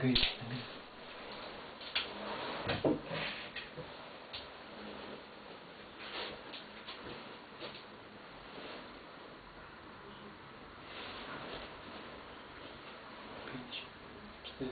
Tego idź, tego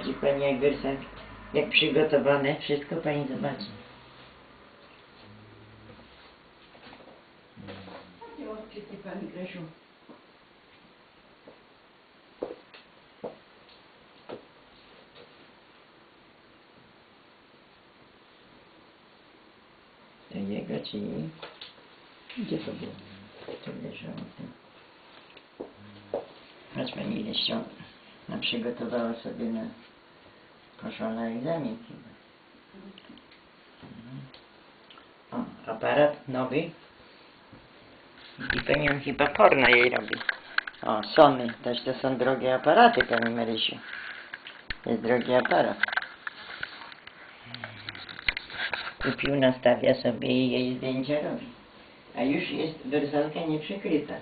Widzi Pani jak werset, jak przygotowane, wszystko Pani zobaczy. Nie odczyty Pani Grzesiu. Jego jej? Gdzie to było? To leżało tam. Patrz Pani ile. No, przygotowała sobie na... Egzamin chyba. Mhm. O, aparat nowy. I on chyba porno jej robi. O, Sony. Też to są drogie aparaty Pani Marysiu. To jest drogi aparat. Kupił, nastawia sobie i jej zdjęcia robi. A już jest wersalka nieprzykryta.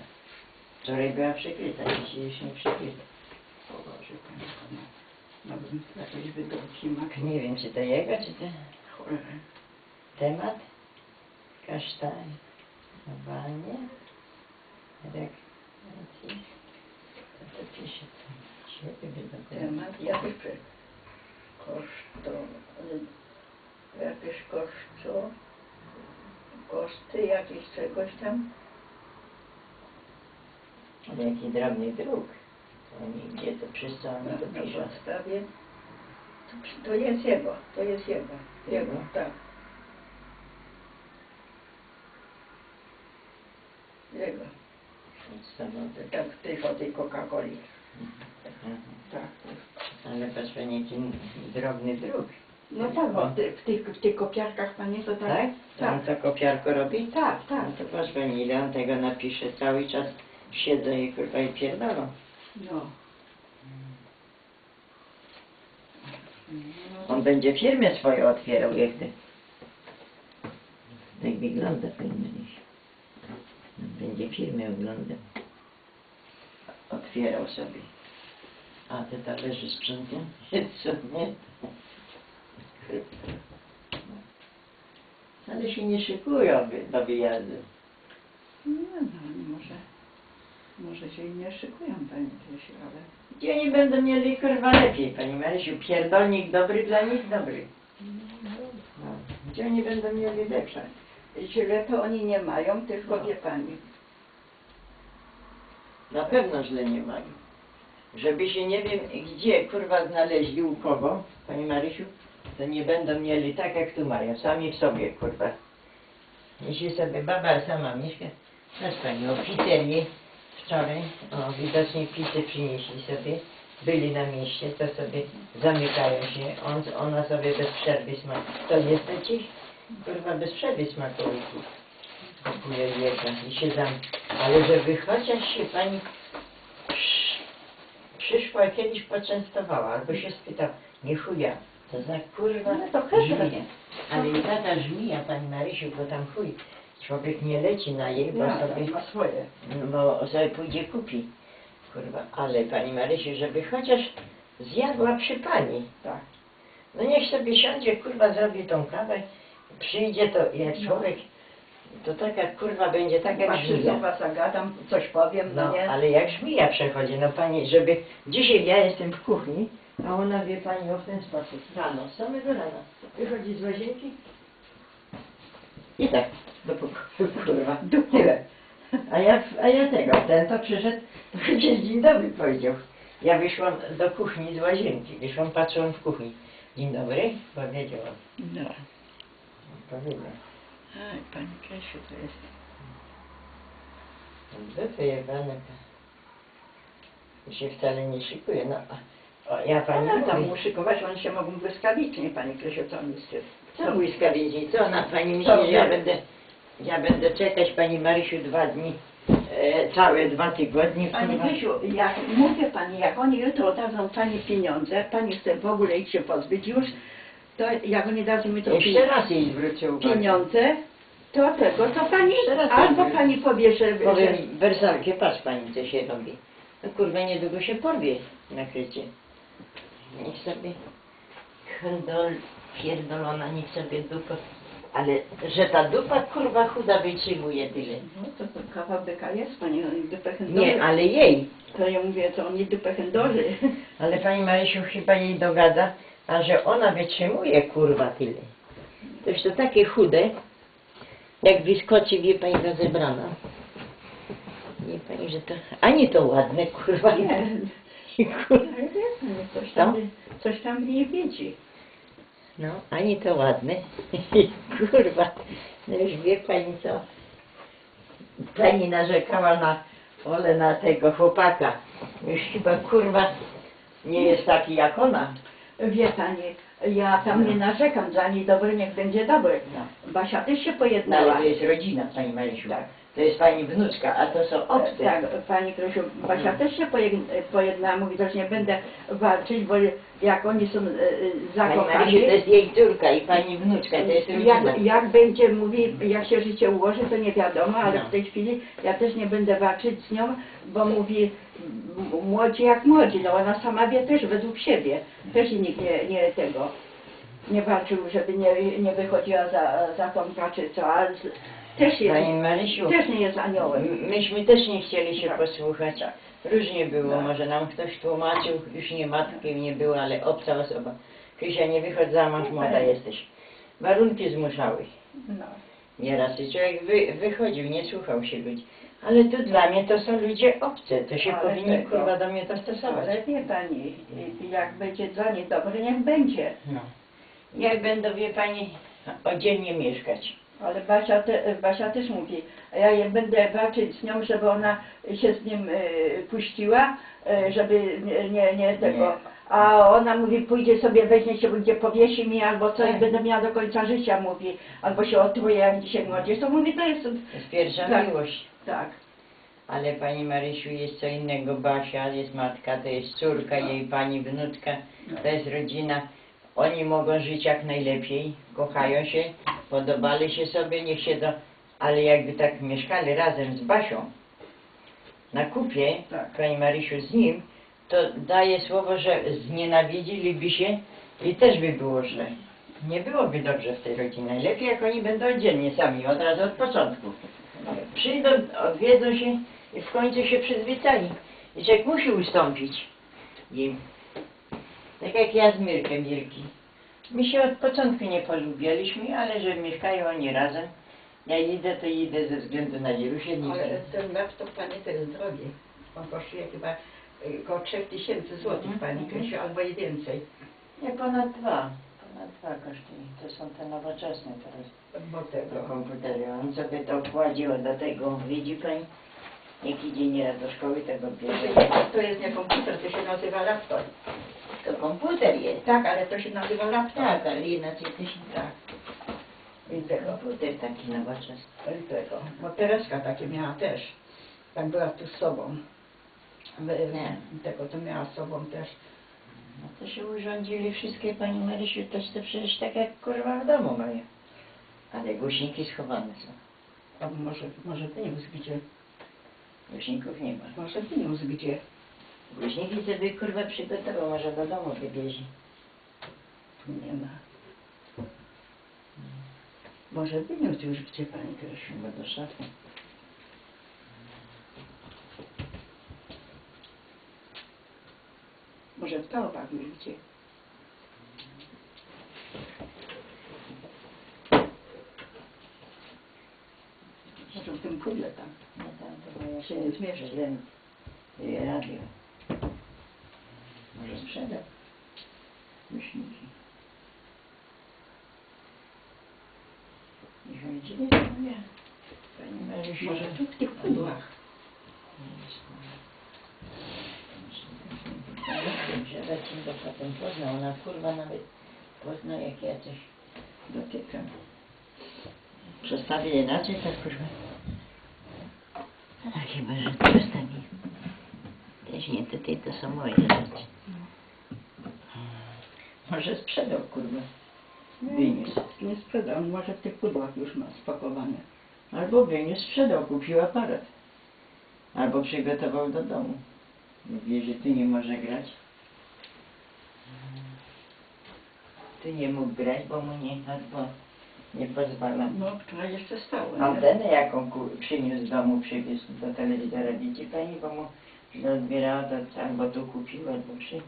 Wczoraj była przykryta, dzisiaj już nie przykryta. Na jakieś wydrukki mak. Nie wiem, czy to jego, czy to Cholera. temat. Kasztan. Owanie. Rek. To to pisze. Świetnie by to było. Temat przy... Koszto... Jakieś koszto... Koszty jakieś czegoś tam. Ale Jaki drobny druk. To oni gdzie to Na, oni to na piszą. podstawie. To, to jest jego. To jest jego. Jego, Jego? tak. Jego. Tak, tylko tej Coca-Coli. Mhm. Tak. Ale patrz pani, jaki drobny druk. No tak, bo ty- w tych, w tych kopiarkach pani to tak? Tak? To on Tak, to kopiarko robi? tak, tak. No to patrz pani, ile on tego napisze. Cały czas siedzą i kurwa i pierdolą. No. No, On będzie firmę swoją otwierał, jak ty. Tak wygląda Marysiu. On będzie firmę oglądał. Otwierał sobie. A te talerze sprzątane? Co nie? Ale się nie szykują do wyjazdu. Nie no, może, może się i nie szykują pani Grzesiu, ale... Gdzie oni będą mieli kurwa lepiej, pani Marysiu? Pierdolnik dobry dla nich dobry. No. Gdzie oni będą mieli lepsze? Źle to oni nie mają, tylko No. wie pani. Na pewno źle nie mają. żeby się nie wiem gdzie kurwa znaleźli u kogo, Pani Marysiu, to nie będą mieli tak jak tu mają, sami w sobie kurwa. Jeśli sobie baba sama mieszka, znasz Pani, o pizzerię wczoraj, o widocznie pizzę przynieśli sobie, byli na mieście, to sobie zamykają się, on, ona sobie bez przerwy smakuje. To niestety, kurwa, bez przerwy smakuje kupuje jedna i się zam... Ale żeby chociaż się pani przy- przyszła i kiedyś poczęstowała, albo się spytał, nie chuja, to za kurwa No to żmija. Ale i tata żmija, pani Marysiu, bo tam chuj. Człowiek nie leci na jej, bo Ja, sobie, ma swoje. bo sobie pójdzie kupi. Kurwa, ale pani Marysiu, żeby chociaż zjadła przy pani. Tak. No niech sobie siądzie, kurwa, zrobi tą kawę, przyjdzie to jak człowiek, to taka kurwa będzie tak jak Patrzy, żmija. was zagadam, coś powiem, no, No, nie? ale jak żmija przechodzi, no pani, żeby... Dzisiaj ja jestem w kuchni, a ona wie pani o w ten sposób. Rano, z samego rana. Wychodzi z łazienki i tak, do pokoju, kurwa. Do Tyle. A ja, a ja tego, ten to przyszedł, to przecież dzień dobry powiedział. Ja wyszłam do kuchni z łazienki, wyszłam, patrzyłam w kuchni. Dzień dobry, powiedziałam. No. Powiedział. Aj, Pani Kresiu, to jest... No to jebane. To się wcale nie szykuje, no. O, ja pani Ale tam mówię, uszykować, oni się mogą błyskawicznie, Pani Kresiu, co on jest. co błyskawicznie, co ona pani myśli, że ja będę, ja będę czekać pani Marysiu dwa dni, e, całe dwa tygodnie, Pani kurwa. Kresiu, jak mówię Pani, jak oni jutro dadzą Pani pieniądze, Pani chce w ogóle ich się pozbyć już, to jak oni dadzą mi to Jeszcze raz jej zwrócę uwagę. pieniądze, to tego, to Pani, Jeszcze raz albo. Pani powie, że... Powiem że wersalkę, patrz pani co się robi. No kurwa niedługo się porwie nakrycie. Niech sobie pierdolona, niech sobie dupa. Ale że ta dupa kurwa chuda wytrzymuje tyle. no, to, to kawał byka jest, Pani, oni dupę chędoży. Nie, ale jej. To ja mówię, to oni dupę chędoży. Ale pani Marysiu chyba jej dogada, a że ona wytrzymuje kurwa tyle. Toż to takie chude, jak wyskoczy wie pani rozebrana. Nie pani, że to ani to ładne kurwa. Nie, Kurwa. Pani, coś tam, coś tam w niej widzi. No, ani to ładne. Kurwa, no już wie pani co. Pani narzekała na Ole na tego chłopaka. Już chyba kurwa nie jest taki jak ona. Wie Pani, ja tam nie narzekam, za niej dobry, niech będzie dobry. No. Basia też się No, ale pojednała. to jest rodzina pani Marysiu. Tak. To jest pani wnuczka, a to są obce. Tak, Pani Krosiu, Basia też się poje- pojednała, mówi, że nie będę walczyć, bo jak oni są e, e, Pani zakochani, Marysiu to jest jej córka i pani wnuczka, to jest rodzina. jak, jak będzie, mówi, jak się życie ułoży, to nie wiadomo, ale No. w tej chwili ja też nie będę walczyć z nią, bo mówi, m- młodzi jak młodzi, no ona sama wie też według siebie, też nikt nie, nie tego, nie walczył, żeby nie, nie wychodziła za, za Tomka czy co, z- też jest, Pani Marysiu, też nie jest aniołem. m- myśmy też nie chcieli się Tak. posłuchać. Różnie było, Tak. może nam ktoś tłumaczył, już nie matki nie było, ale obca osoba. Krysia, nie wychodź za mąż, młoda jesteś. Warunki zmuszały. No. Nieraz i człowiek wy, wychodził, nie słuchał się ludzi. Ale tu dla mnie to są ludzie obce, to się Ale powinni tego- kurwa do mnie dostosować. Ale wie Pani, jak będzie dla niej dobry, niech będzie. No. Jak będą, wie pani, oddzielnie mieszkać. Ale Basia, te, Basia też mówi, ja je będę walczyć z nią, żeby ona się z nim e, puściła, e, żeby nie, nie, nie tego. Nie. A ona mówi, pójdzie sobie, weźmie się, gdzie powiesi mi albo coś, Tak. będę miała do końca życia, mówi, albo się otruje jak dzisiaj młodzież. To mówi, to jest, To jest pierwsza Tak. miłość. tak, Ale pani Marysiu jest co innego, Basia jest matka, to jest córka jej, pani wnuczka, to jest rodzina. Oni mogą żyć jak najlepiej, kochają się, podobali się sobie, niech się do... Ale jakby tak mieszkali razem z Basią na kupie, Tak. pani Marysiu z nim, to daje słowo, że znienawidziliby się i też by było źle. Nie byłoby dobrze w tej rodzinie. Lepiej jak oni będą oddzielnie sami, od razu od początku. Przyjdą, odwiedzą się i w końcu się przyzwyczali. I człowiek musi ustąpić im. Tak jak ja z Mirkiem Wielki. My się od początku nie polubialiśmy, ale że mieszkają oni razem. Ja idę, to idę ze względu na dziewięć ale ten laptop Pani to jest drogi. On kosztuje chyba y, około 3000 złotych Mhm, pani mhm. Krysiu, albo i więcej. Nie, ponad dwa. Ponad dwa kosztuje. To są te nowoczesne teraz. Bo Do tego. komputery. On sobie to wkładził do tego. Widzi pani? Jak idzie nieraz do szkoły, tego bierze. to jest nie komputer, to się nazywa laptop. To komputer jest. Tak, ale to się nazywa laptop. Tak, ale inaczej to się Tak. I tego. Komputer taki nowoczesny. I tego. Bo Tereska takie miała też. Jak była tu z sobą. Nie. Tego to miała z sobą też. No to się urządzili wszystkie pani Marysiu, też to przecież tak jak kurwa w domu mają. Ale głośniki schowane są. A może, może wyniósł gdzie? Głośników nie ma. Może wyniósł gdzie? Głośniki sobie kurwa przygotował, może do domu wybierze. Tu nie ma. Może wyniósł już gdzie pani Krysiu? Chyba do szafy. Może w torbach już gdzie? Może w tym pudle tam. No tam to chyba Się nie y, radio. Może sprzedał. Głośniki. Niech on idzie nie. Pani Marysiu. Może tu w tych pudłach. Im do potem pozna, ona kurwa nawet pozna jak ja coś dotykam. Przestawię inaczej, tak kurwa. A chyba, że przestawi. Też nie, tutaj to są moje rzeczy. Może sprzedał kurwa. Wyniósł. Nie sprzedał, może w tych pudłach już ma spakowane. Albo wyniósł, sprzedał, kupił aparat. Albo przygotował do domu. Wie, że tu nie może grać. Tu nie mógł grać, bo mu nie, bo nie pozwala. No, wczoraj jeszcze stało. Antenę jaką ku, przyniósł z domu, przywiózł do telewizora. Widzi pani, bo mu źle odbierała, to albo tu kupił, albo przy.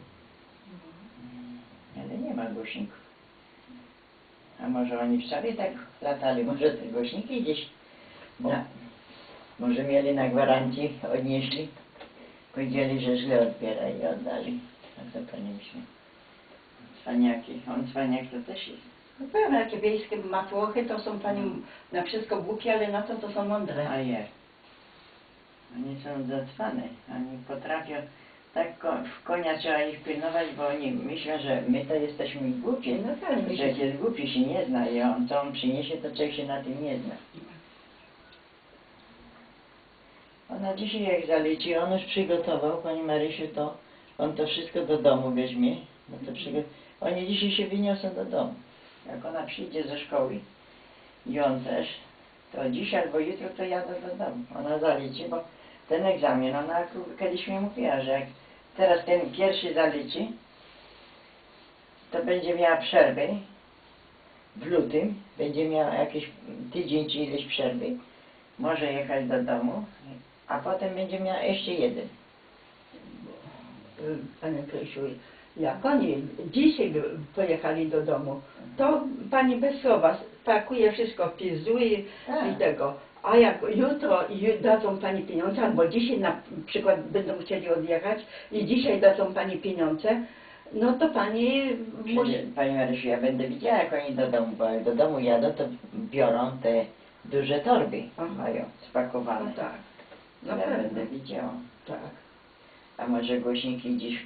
Głośników. A może oni wczoraj tak latali, może te głośniki gdzieś na, może mieli na gwarancji, odnieśli, powiedzieli, że źle odbiera i oddali. A co pani myśli? Cwaniaki, on cwaniak to też jest. No pewnie, jakie wiejskie matłochy to są pani na wszystko głupie, ale na to to są mądre. A je. Oni są zacwane. Oni potrafią tak ko w konia trzeba ich pilnować, bo oni myślą, że my to jesteśmy głupi. No tak, Że się- jest głupi się nie zna i on co on przyniesie, to człowiek się na tym nie zna. Ona dzisiaj jak zaliczy, on już przygotował, Pani Marysiu, to on to wszystko do domu weźmie. No to przygo- Oni dzisiaj się wyniosą do domu. Jak ona przyjdzie ze szkoły i on też, to dzisiaj albo jutro to jadę do domu. Ona zaliczy, bo ten egzamin, ona kiedyś mi mówiła, że jak teraz ten pierwszy zaliczy, to będzie miała przerwę w lutym, będzie miała jakiś tydzień czy ileś przerwy, może jechać do domu, a potem będzie miała jeszcze jeden. Panie Krysiu, jak oni dzisiaj pojechali do domu, to pani bez słowa pakuje wszystko, wpisuje Tak. i tego. A jak jutro dadzą pani pieniądze, albo dzisiaj na przykład będą chcieli odjechać i dzisiaj dadzą pani pieniądze, no to pani może... Pani Marysiu, ja będę widziała, jak oni do domu, bo jak do domu jadą, to biorą te duże torby, Aha. mają No spakowane. tak, ja na pewno. będę widziała. tak, A może głośniki gdzieś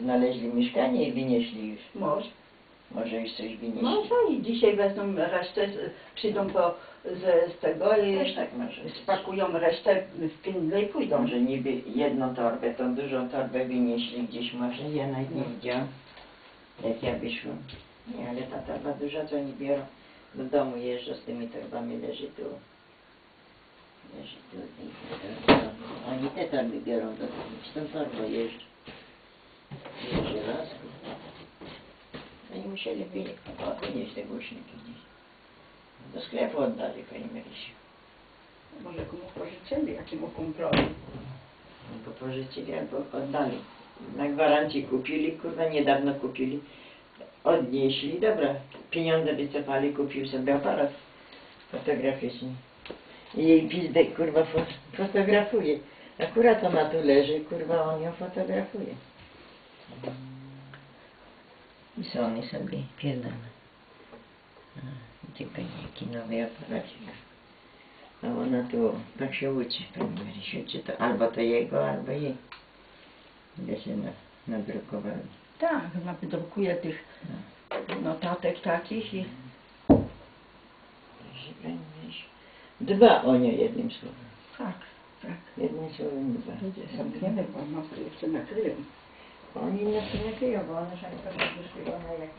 znaleźli mieszkanie i wynieśli już. może. Może już coś wynieśli. Może i dzisiaj wezmą resztę, przyjdą po, z, z tego i Też tak może być. spakują resztę w pindle i pójdą. Może niby jedną torbę, tą dużą torbę wynieśli gdzieś może, ja nawet nie widziałam, jak ja wyszłam. Nie, ale ta torba duża, co oni biorą do domu, jeżdżą z tymi torbami, leży tu. Leży tu. i te torby. Oni te torby biorą do domu, z tą torbą jeżdżą. Jeżdżą raz. Oni musieli wynieść te głośniki gdzieś. Do sklepu oddali, pani Marysiu. Może komu pożyczyli, jakiemu kumplowi. Albo pożyczyli, albo oddali. Na gwarancji kupili, kurwa, niedawno kupili. Odnieśli, dobra, pieniądze wycofali, kupił sobie aparat fotograficzny. I jej pizdę, kurwa, fo- fotografuje. Akurat ona tu leży, kurwa, on ją fotografuje. I co oni sobie pierdolą. Tylko jaki nowy aparacik. A ona tu tak się uczy, pani Marysiu, czy to albo to jego, albo jej. Gdzie się na, nadrukowali. Tak, chyba wydrukuje tych notatek takich i pani. Dba o nią jednym słowem. tak, tak. Jednym słowem dba. Zamkniemy, bo no to jeszcze nakryją. Oni nas nie kryją, bo one tak one jak